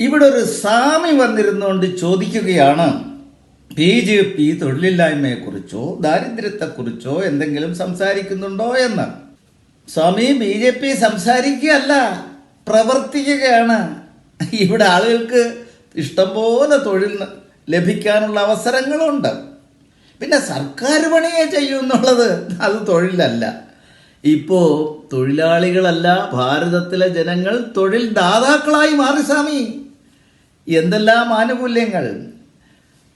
ഇവിടെ ഒരു സാമി വന്നിരുന്നുകൊണ്ട് ചോദിക്കുകയാണ് ബി ജെ. പി. തൊഴിലില്ലായ്മയെക്കുറിച്ചോ ദാരിദ്ര്യത്തെക്കുറിച്ചോ എന്തെങ്കിലും സംസാരിക്കുന്നുണ്ടോ എന്ന്? സ്വാമി ബി ജെ. പി. സംസാരിക്കുകയല്ല പ്രവർത്തിക്കുകയാണ്. ഇവിടെ ആളുകൾക്ക് ഇഷ്ടംപോലെ തൊഴിൽ ലഭിക്കാനുള്ള അവസരങ്ങളുണ്ട്. പിന്നെ സർക്കാർ പണിയെ ചെയ്യൂ എന്നുള്ളത് അത് തൊഴിലല്ല. ഇപ്പോ തൊഴിലാളികളല്ല ഭാരതത്തിലെ ജനങ്ങൾ തൊഴിൽ ദാതാക്കളായി മാറി സ്വാമി. എന്തെല്ലാം ആനുകൂല്യങ്ങൾ?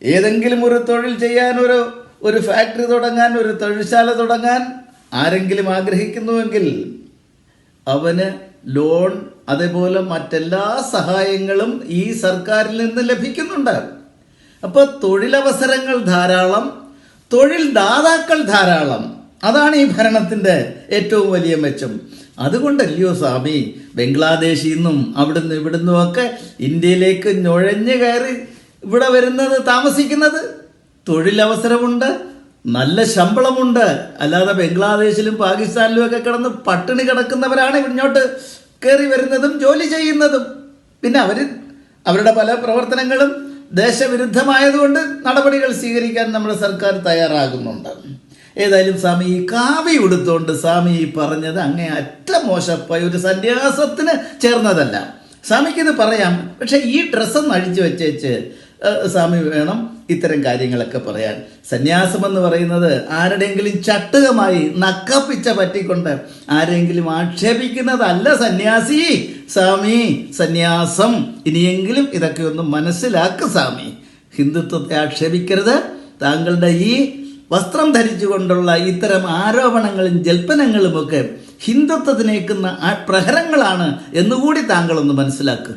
ഏതെങ്കിലും ഒരു തൊഴിൽ ചെയ്യാൻ ഒരു ഒരു ഫാക്ടറി തുടങ്ങാൻ ഒരു തൊഴിൽശാല തുടങ്ങാൻ ആരെങ്കിലും ആഗ്രഹിക്കുന്നുവെങ്കിൽ അവന് ലോൺ അതേപോലെ മറ്റെല്ലാ സഹായങ്ങളും ഈ സർക്കാരിൽ നിന്ന് ലഭിക്കുന്നുണ്ട്. അപ്പൊ തൊഴിലവസരങ്ങൾ ധാരാളം തൊഴിൽ ദാതാക്കൾ ധാരാളം. അതാണ് ഈ ഭരണത്തിന്റെ ഏറ്റവും വലിയ മെച്ചം. അതുകൊണ്ടല്ലയോ സ്വാമി? ബംഗ്ലാദേശിൽ നിന്നും അവിടുന്ന് ഇവിടുന്നും ഒക്കെ ഇന്ത്യയിലേക്ക് നുഴഞ്ഞു കയറി ഇവിടെ വരുന്നത് താമസിക്കുന്നത്? തൊഴിലവസരമുണ്ട് നല്ല ശമ്പളമുണ്ട്. അല്ലാതെ ബംഗ്ലാദേശിലും പാകിസ്ഥാനിലും ഒക്കെ കിടന്ന് പട്ടിണി കിടക്കുന്നവരാണ് ഇങ്ങോട്ട് കയറി വരുന്നതും ജോലി ചെയ്യുന്നതും. പിന്നെ അവർ അവരുടെ പല പ്രവർത്തനങ്ങളും ദേശവിരുദ്ധമായതുകൊണ്ട് നടപടികൾ സ്വീകരിക്കാൻ നമ്മുടെ സർക്കാർ തയ്യാറാകുന്നുണ്ട്. ഏതായാലും സ്വാമി ഈ കാവി ഉടുത്തോണ്ട് സ്വാമി പറഞ്ഞത് അങ്ങേ അറ്റ മോശപ്പായി ഒരു സന്യാസത്തിന് ചേർന്നതല്ല. സ്വാമിക്ക് ഇത് പറയാം. പക്ഷെ ഈ ഡ്രസ്സൊന്ന് അഴിച്ചു വെച്ചേച്ച് സ്വാമി വേണം ഇത്തരം കാര്യങ്ങളൊക്കെ പറയാൻ. സന്യാസം എന്ന് പറയുന്നത് ആരുടെയെങ്കിലും ചട്ടുകമായി നക്കപ്പിച്ച പറ്റിക്കൊണ്ട് ആരെങ്കിലും ആക്ഷേപിക്കുന്നതല്ല സന്യാസി. സ്വാമി സന്യാസം. ഇനിയെങ്കിലും ഇതൊക്കെ ഒന്ന് മനസ്സിലാക്കുക സ്വാമി. ഹിന്ദുത്വത്തെ ആക്ഷേപിക്കരുത്. താങ്കളുടെ ഈ വസ്ത്രം ധരിച്ചുകൊണ്ടുള്ള ഇത്തരം ആരോപണങ്ങളും ജൽപ്പനങ്ങളുമൊക്കെ ഹിന്ദുത്വത്തിനേക്കുന്ന പ്രഹരങ്ങളാണ് എന്നുകൂടി താങ്കളൊന്ന് മനസ്സിലാക്കുക